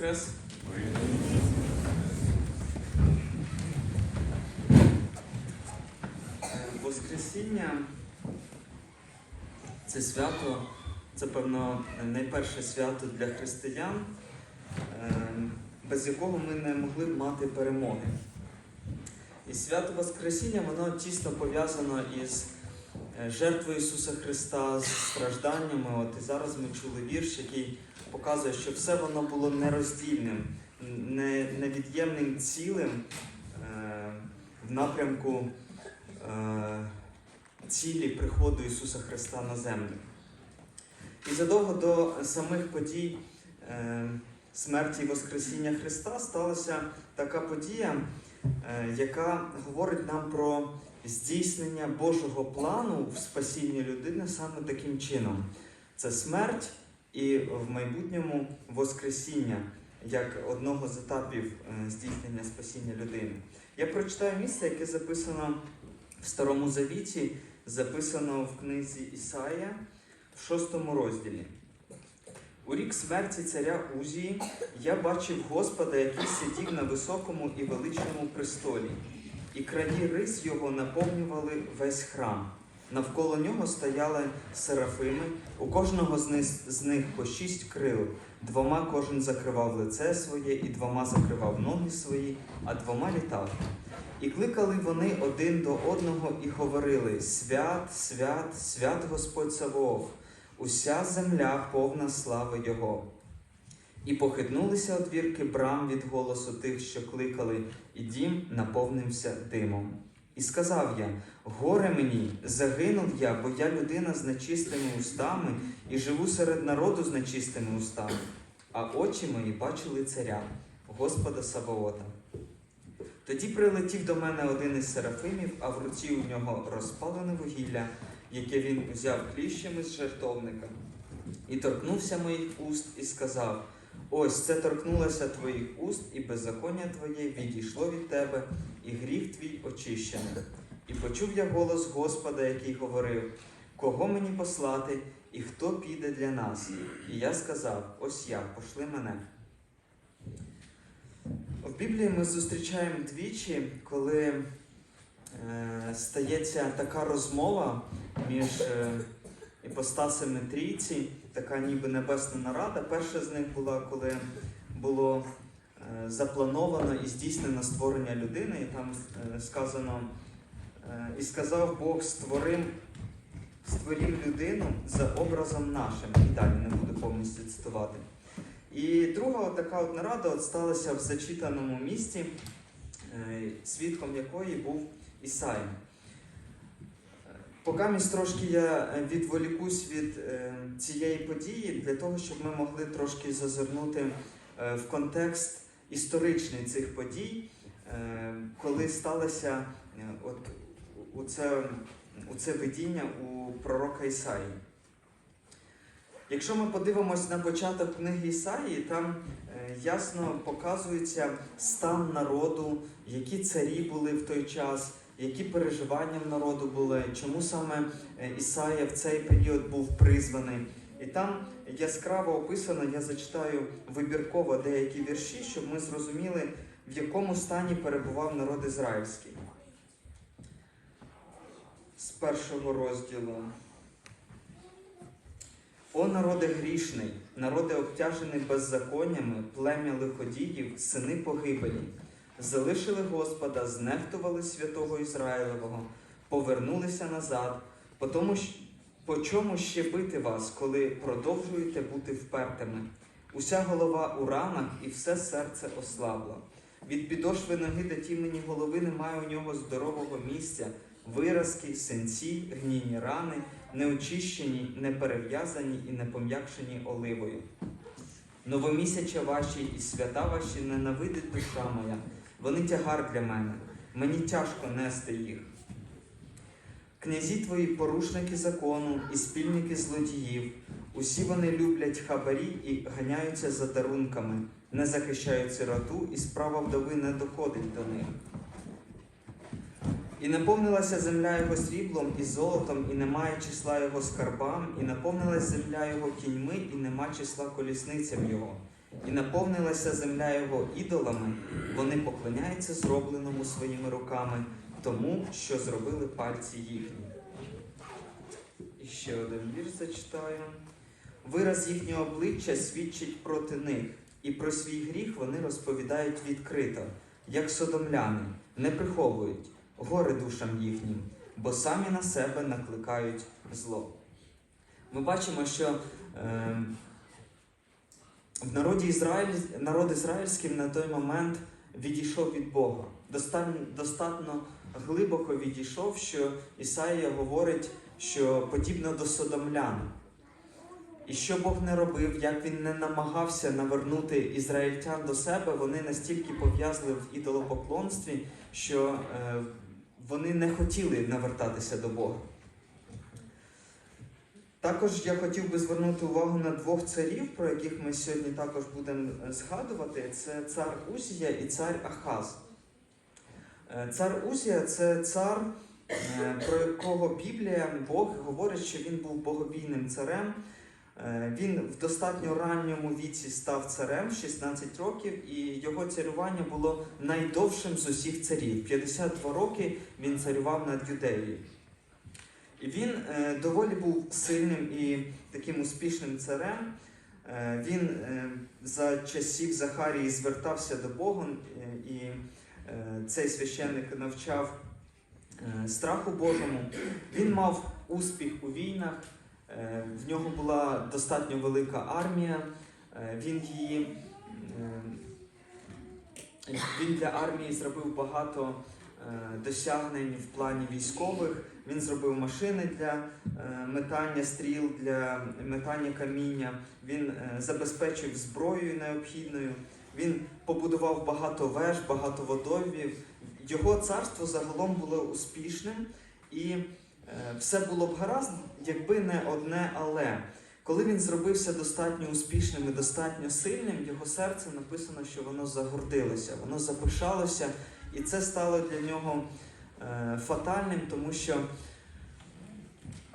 Хрест. Е, Воскресіння це свято, це певно найперше свято для християн, е, без якого ми не могли б мати перемоги. І свято Воскресіння воно тісно пов'язано із е, жертвою Ісуса Христа, з стражданнями. От і зараз ми чули вірш, який показує, що все воно було нероздільним, невід'ємним цілим е, в напрямку е, цілі приходу Ісуса Христа на землю. І задовго до самих подій смерті і Воскресіння Христа сталася така подія, яка говорить нам про здійснення Божого плану в спасінні людини саме таким чином. Це смерть і в майбутньому Воскресіння як одного з етапів е, здійснення спасіння людини. Я прочитаю місце, яке записано в Старому Завіті, записано в книзі Ісаїя в шостому розділі. У рік смерті царя Узії я бачив Господа, який сидів на високому і величному престолі, і краї рис його наповнювали весь храм. Навколо нього стояли серафими, у кожного з них, по шість крил. Двома кожен закривав лице своє, і двома закривав ноги свої, а двома літав. І кликали вони один до одного і говорили: Свят, свят, свят Господь Савоов, уся земля повна слави Його. І похитнулися одвірки брам від голосу тих, що кликали, і дім наповнився димом. І сказав я: Горе мені, загинув я, бо я людина з нечистими устами і живу серед народу з нечистими устами. А очі мої бачили царя, Господа Саваота. Тоді прилетів до мене один із серафимів, а в руці у нього розпалене вугілля, яке він узяв кліщами з жертовника, і торкнувся моїх уст і сказав: Ось це торкнулося твоїх уст, і беззаконня твоє відійшло від тебе, і гріх твій очищений. І почув я голос Господа, який говорив: Кого мені послати, і хто піде для нас? І я сказав: Ось я, пошли мене. В Біблії ми зустрічаємо двічі, коли е, стається така розмова між е, іпостасами трійці, така ніби небесна нарада. Перша з них була, коли було е, заплановано і здійснено створення людини, і там е, сказано, е, і сказав Бог створим, створім людину за образом нашим. І далі не буду повністю цитувати. І друга така от нарада от сталася в зачитаному місті, свідком якої був Ісаїм. Покамість трошки я е, відволікусь від е, цієї події для того, щоб ми могли трошки зазирнути е, в контекст історичний цих подій, коли сталося от, у це, видіння у пророка Ісаї. Якщо ми подивимось на початок книги Ісаї, там ясно показується стан народу, які царі були в той час, які переживання в народу були, чому саме е, Ісая в цей період був призваний. І там яскраво описано, я зачитаю вибірково деякі вірші, щоб ми зрозуміли, в якому стані перебував народ ізраїльський. З першого розділу. О народе грішний, народе обтяжений беззаконнями, плем'я лиходіїв, сини погибелі, залишили Господа, знехтували святого Ізраїлевого, повернулися назад, по тому, по чому ще бити вас, коли продовжуєте бути впертими? Уся голова у ранах і все серце ослабло. Від підошви ноги до тімені голови немає у нього здорового місця, виразки, синці, гнійні рани, неочищені, не перев'язані і не пом'якшені оливою. Новомісяча ваші і свята ваші ненавидить душа моя, вони тягар для мене, мені тяжко нести їх. Князі твої порушники закону і спільники злодіїв, усі вони люблять хабарі і ганяються за дарунками, не захищають сироту, і справа вдови не доходить до них. І наповнилася земля його сріблом і золотом, і немає числа його скарбам, і наповнилась земля його кіньми, і нема числа колісницям його. І наповнилася земля його ідолами, вони поклоняються зробленому своїми руками, тому, що зробили пальці їхні. І ще один вірш зачитаю. Вираз їхнього обличчя свідчить проти них, і про свій гріх вони розповідають відкрито, як содомляни, не приховують горе душам їхнім, бо самі на себе накликають зло. Ми бачимо, що е, в народі Ізраїль, народ ізраїльський на той момент відійшов від Бога. Достатньо, глибоко відійшов, що Ісаїя говорить, що подібно до содомлян. І що Бог не робив, як він не намагався навернути ізраїльтян до себе, вони настільки пов'язли в ідолопоклонстві, що е, вони не хотіли навертатися до Бога. Також я хотів би звернути увагу на двох царів, про яких ми сьогодні також будемо е, згадувати. Це цар Узія і цар Ахаз. Е, Цар Узія це цар, е, про якого Біблія Бог говорить, що він був боговійним царем. Він в достатньо ранньому віці став царем 16 років, і його царювання було найдовшим з усіх царів. 52 роки він царював над Юдеєю. Він е, доволі був сильним і таким успішним царем. Е, він е, за часів Захарії звертався до Бога, і цей священник навчав страху Божому. Він мав успіх у війнах, в нього була достатньо велика армія. Він її він для армії зробив багато досягнень в плані військових. Він зробив машини для е, метання стріл, для метання каміння. Він е, забезпечив зброєю необхідною. Він побудував багато веж, багато водоймів. Його царство загалом було успішним, і е, все було б гаразд, якби не одне але. Коли він зробився достатньо успішним і достатньо сильним, його серце написано, що воно загордилося, воно запишалося, і це стало для нього фатальним, тому що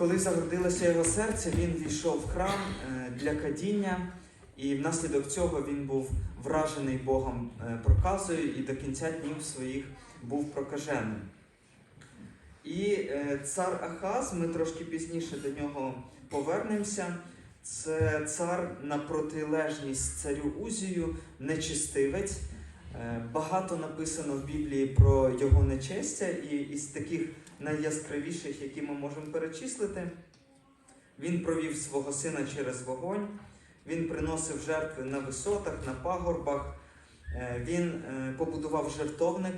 коли загордилося його серце, він війшов в храм е, для кадіння, і внаслідок цього він був вражений Богом е, проказою і до кінця днів своїх був прокаженим. І е, цар Ахаз, ми трошки пізніше до нього повернемося. Це цар на протилежність царю Узію, нечистивець. Е, Багато написано в Біблії про його нечестя, і із таких найяскравіших, які ми можемо перечислити, він провів свого сина через вогонь, він приносив жертви на висотах, на пагорбах, Е, він е, побудував жертовник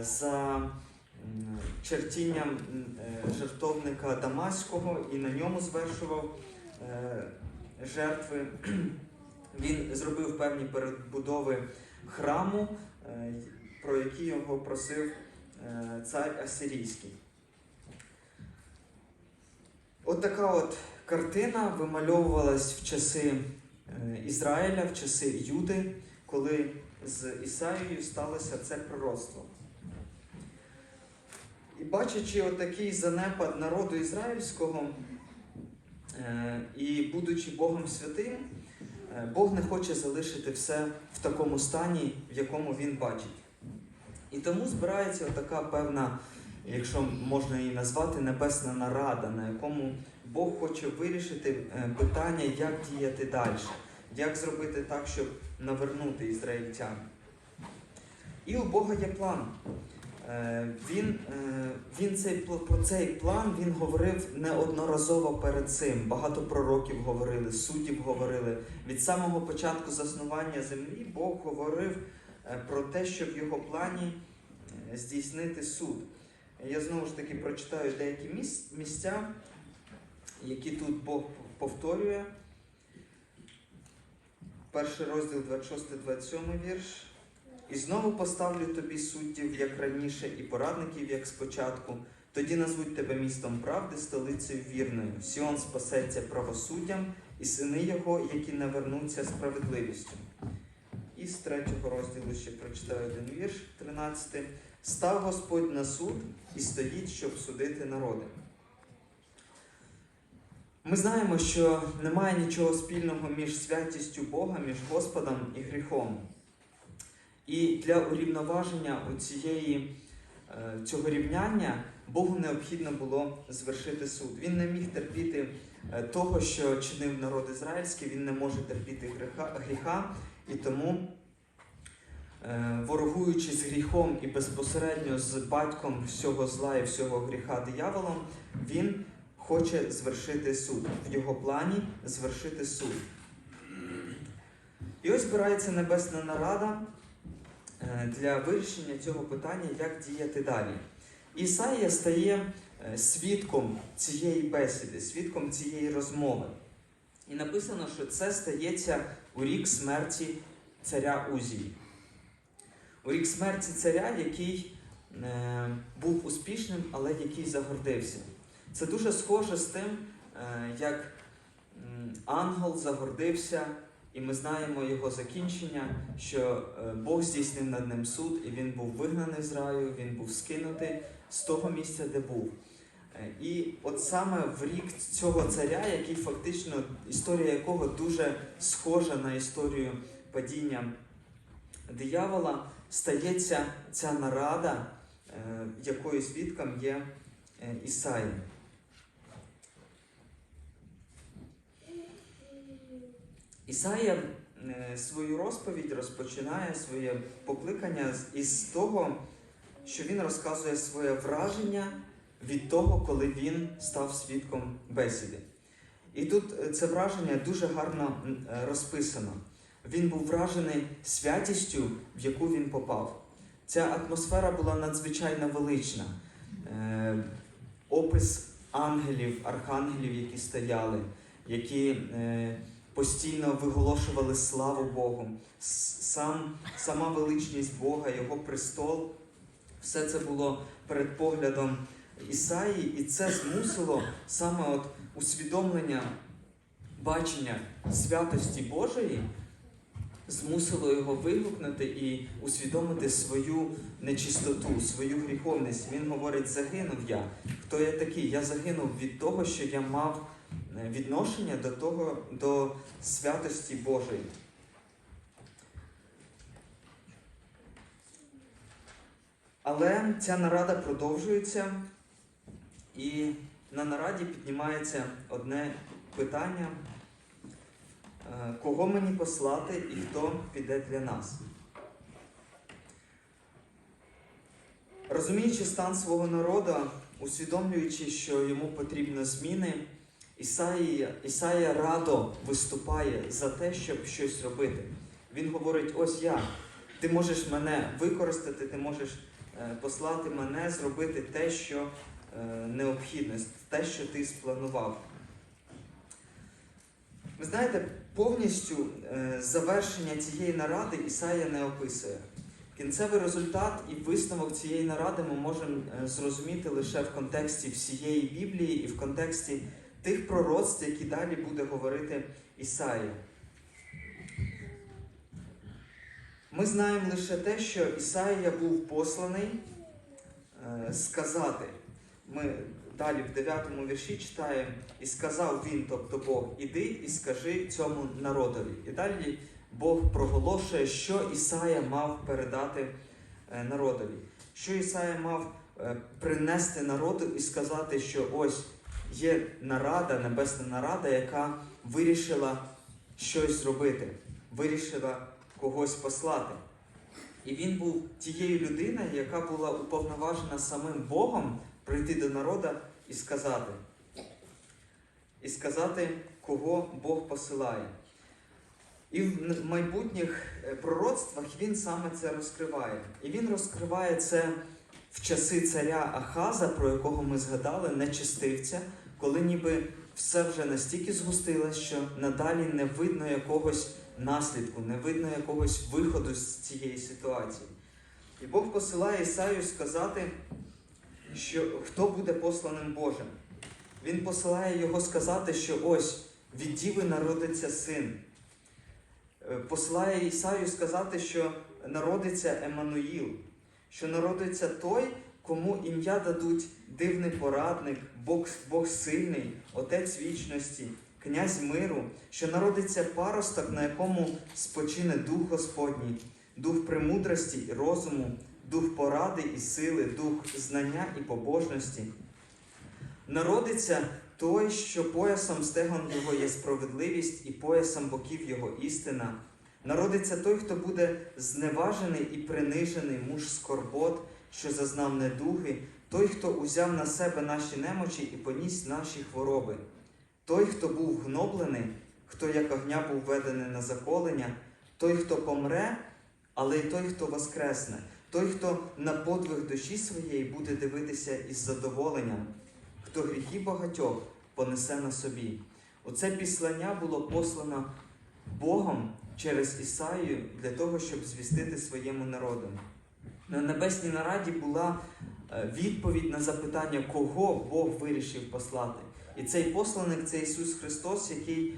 за чертінням жертовника Дамаського і на ньому звершував жертви. Він зробив певні перебудови храму, е, про які його просив е, цар Асирійський. От така от картина вимальовувалась в часи е, Ізраїля, в часи Юди, коли з Ісаїєю сталося це пророцтво. І бачачи отакий занепад народу ізраїльського, і будучи Богом святим, Бог не хоче залишити все в такому стані, в якому він бачить. І тому збирається така певна, якщо можна її назвати, небесна нарада, на якому Бог хоче вирішити е, питання, як діяти далі, як зробити так, щоб навернути ізраїльтян. І у Бога є план. Е, Він, е, він цей, про цей план він говорив неодноразово перед цим. Багато пророків говорили, суддів говорили. Від самого початку заснування землі Бог говорив е, про те, що в його плані здійснити суд. Я знову ж таки прочитаю деякі місця, які тут Бог повторює. Перший розділ 26-27 вірш. І знову поставлю тобі суддів, як раніше, і порадників, як спочатку. Тоді назвуть тебе містом правди, столицею вірною. Сіон спасеться правосуддям, і сини його, які навернуться справедливістю. І з третього розділу ще прочитаю один вірш, 13. Став Господь на суд і стоїть, щоб судити народи. Ми знаємо, що немає нічого спільного між святістю Бога, між Господом і гріхом. І для урівноваження у цієї, е, цього рівняння Богу необхідно було звершити суд. Він не міг терпіти е, того, що чинив народ ізраїльський, він не може терпіти гріха, і тому, е, ворогуючи з гріхом і безпосередньо з батьком всього зла і всього гріха дияволом, він хоче звершити суд. В його плані звершити суд. І ось збирається небесна нарада для вирішення цього питання, як діяти далі. Ісаїя стає е, свідком цієї бесіди, свідком цієї розмови. І написано, що це стається у рік смерті царя Узії. У рік смерті царя, який е, був успішним, але який загордився. Це дуже схоже з тим, е, як ангел загордився, і ми знаємо його закінчення, що е, Бог здійснив над ним суд, і він був вигнаний з раю, він був скинутий з того місця, де був. Е, І от саме в рік цього царя, який фактично історія якого дуже схожа на історію падіння диявола, стається ця нарада, е, якою свідком є е, Ісаїя е, свою розповідь розпочинає своє покликання із того, що він розказує своє враження від того, коли він став свідком бесіди. І тут е, це враження дуже гарно е, розписано. Він був вражений святістю, в яку він попав. Ця атмосфера була надзвичайно велична. Опис ангелів, архангелів, які стояли, які постійно виголошували славу Богу, сам, сама величність Бога, Його престол. Все це було перед поглядом Ісаї, і це змусило саме от усвідомлення бачення святості Божої, змусило його вигукнути і усвідомити свою нечистоту, свою гріховність. Він говорить: загинув я. Хто я такий? Я загинув від того, що я мав відношення до того, до святості Божої. Але ця нарада продовжується, і на нараді піднімається одне питання: е, кого мені послати і хто піде для нас? Розуміючи стан свого народу, усвідомлюючи, що йому потрібно зміни, Ісаїя, Ісаїя радо виступає за те, щоб щось робити. Він говорить: ось я, ти можеш мене використати, ти можеш е, послати мене зробити те, що е, необхідне, те, що ти спланував. Ви знаєте, повністю е, завершення цієї наради Ісаїя не описує. Кінцевий результат і висновок цієї наради ми можемо зрозуміти лише в контексті всієї Біблії і в контексті тих пророцтв, які далі буде говорити Ісаїя. Ми знаємо лише те, що Ісаїя був посланий е, сказати. Ми далі в 9 вірші читаємо, і сказав він, тобто Бог, іди і скажи цьому народові. І далі Бог проголошує, що Ісая мав передати е, народові. Що Ісая мав е, принести народу і сказати, що ось є нарада, небесна нарада, яка вирішила щось зробити, вирішила когось послати. І він був тією людиною, яка була уповноважена самим Богом прийти до народу і сказати. І сказати, кого Бог посилає. І в майбутніх е, пророцтвах він саме це розкриває. І він розкриває це в часи царя Ахаза, про якого ми згадали, нечистивця, коли ніби все вже настільки згустилось, що надалі не видно якогось наслідку, не видно якогось виходу з цієї ситуації. І Бог посилає Ісаю сказати, що хто буде посланим Божим. Він посилає його сказати, що ось від діви народиться син. Е, Посилає Ісаю сказати, що народиться Еммануїл, що народиться той, кому ім'я дадуть дивний порадник, Бог, Бог сильний, Отець вічності, князь миру, що народиться паросток, на якому спочине Дух Господній, дух премудрості і розуму, дух поради і сили, дух знання і побожності. Народиться той, що поясом стегон його є справедливість, і поясом боків його істина. Народиться той, хто буде зневажений і принижений, муж скорбот, що зазнав недуги, той, хто узяв на себе наші немочі і поніс наші хвороби, той, хто був гноблений, хто як огня був введений на заколення, той, хто помре, але й той, хто воскресне, той, хто на подвиг душі своєї буде дивитися із задоволенням, хто гріхи багатьох понесе на собі. Оце післання було послано Богом через Ісаю для того, щоб звістити своєму народу. На небесній нараді була е, відповідь на запитання, кого Бог вирішив послати. І цей посланик це Ісус Христос, який,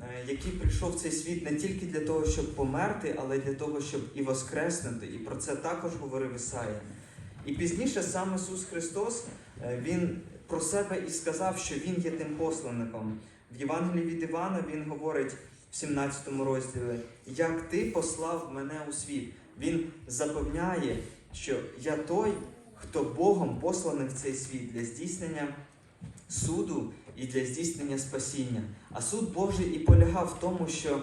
е, який прийшов в цей світ не тільки для того, щоб померти, але й для того, щоб і воскреснути. І про це також говорив Ісая. І пізніше сам Ісус Христос е, Він про себе і сказав, що Він є тим посланником. В Євангелії від Івана Він говорить в 17 розділі, як ти послав мене у світ. Він запевняє, що я той, хто Богом посланий в цей світ для здійснення суду і для здійснення спасіння. А суд Божий і полягав в тому, що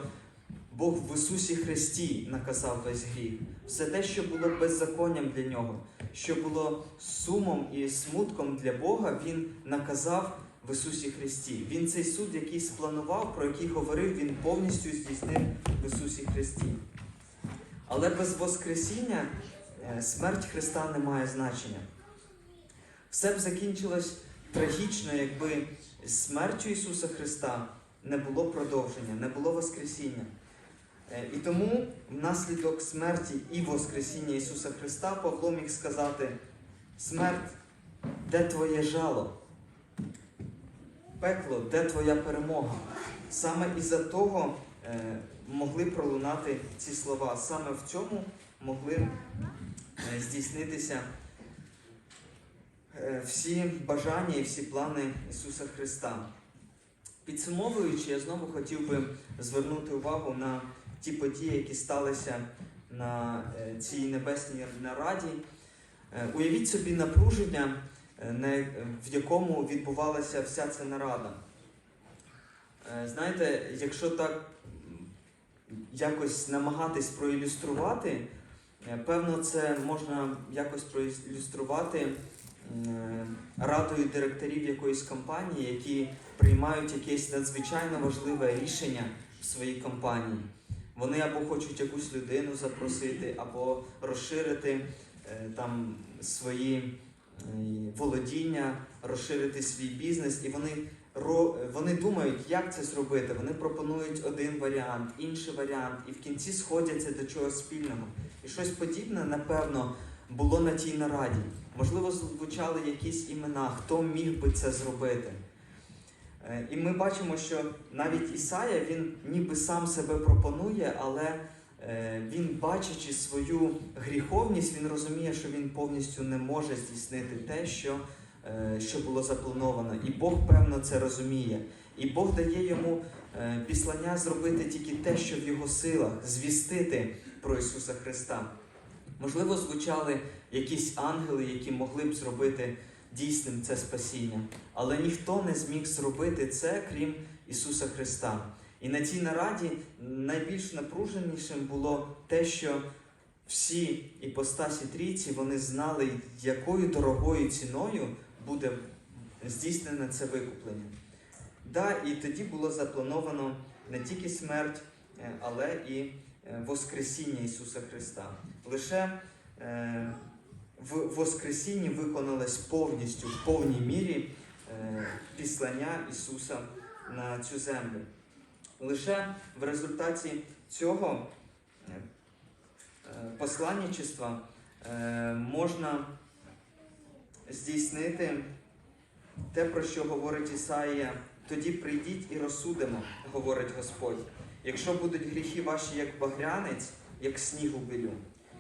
Бог в Ісусі Христі наказав весь гріх. Все те, що було беззаконням для нього, що було сумом і смутком для Бога, Він наказав в Ісусі Христі. Він цей суд, який спланував, про який говорив, Він повністю здійснив в Ісусі Христі. Але без Воскресіння е, смерть Христа не має значення. Все б закінчилось трагічно, якби смертю Ісуса Христа не було продовження, не було Воскресіння. Е, І тому внаслідок смерті і Воскресіння Ісуса Христа Павло міг сказати: смерть, де твоє жало? Пекло, де твоя перемога? Саме із-за того е, могли пролунати ці слова. Саме в цьому могли е, здійснитися е, всі бажання і всі плани Ісуса Христа. Підсумовуючи, я знову хотів би звернути увагу на ті події, які сталися на цій небесній нараді. Уявіть собі напруження, на- в якому відбувалася вся ця нарада. Е, Знаєте, якщо так якось намагатись проілюструвати, е, певно, це можна якось проілюструвати е, радою директорів якоїсь компанії, які приймають якесь надзвичайно важливе рішення в своїй компанії. Вони або хочуть якусь людину запросити, або розширити е, там свої е, володіння, розширити свій бізнес, і вони, вони думають, як це зробити. Вони пропонують один варіант, інший варіант, і в кінці сходяться до чогось спільного. І щось подібне, напевно, було на тій нараді. Можливо, звучали якісь імена, хто міг би це зробити. Е, І ми бачимо, що навіть Ісая він ніби сам себе пропонує, але він, бачачи свою гріховність, він розуміє, що він повністю не може здійснити те, що, е, що було заплановано. І Бог, певно, це розуміє. І Бог дає йому е, післання зробити тільки те, що в його силах, звістити про Ісуса Христа. Можливо, звучали якісь ангели, які могли б зробити дійсним це спасіння. Але ніхто не зміг зробити це, крім Ісуса Христа. І на цій нараді найбільш напруженішим було те, що всі іпостасі трійці вони знали, якою дорогою ціною буде здійснене це викуплення. Да, і тоді було заплановано не тільки смерть, е, але і е, Воскресіння Ісуса Христа. Лише е, в Воскресінні виконалось повністю, в повній мірі е, післання Ісуса на цю землю. Лише в результаті цього е, посланничества е, можна здійснити те, про що говорить Ісаїя. Тоді прийдіть і розсудимо, говорить Господь. Якщо будуть гріхи ваші, як багрянець, як сніг у білю,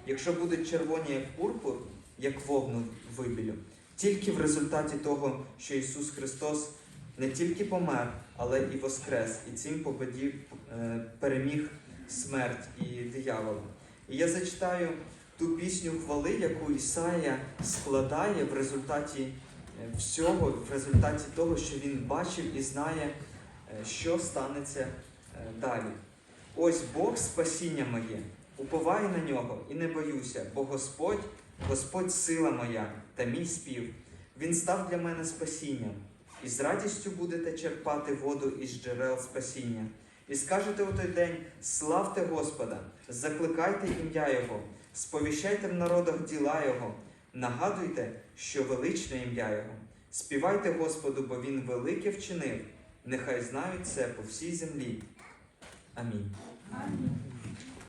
якщо будуть червоні, як пурпур, як вогну вибілю. Тільки в результаті того, що Ісус Христос не тільки помер, але і воскрес, і цим победів, е, переміг смерть і диявола. І я зачитаю ту пісню хвали, яку Ісая складає в результаті е, всього, в результаті того, що він бачив і знає, е, що станеться далі. Ось Бог спасіння моє, уповаю на нього і не боюся, бо Господь, Господь сила моя та мій спів. Він став для мене спасінням, і з радістю будете черпати воду із джерел спасіння. І скажете у той день: славте Господа, закликайте ім'я Його, сповіщайте в народах діла Його, нагадуйте, що величне ім'я Його. Співайте Господу, бо Він велике вчинив. Нехай знають це по всій землі. Амінь. Амінь.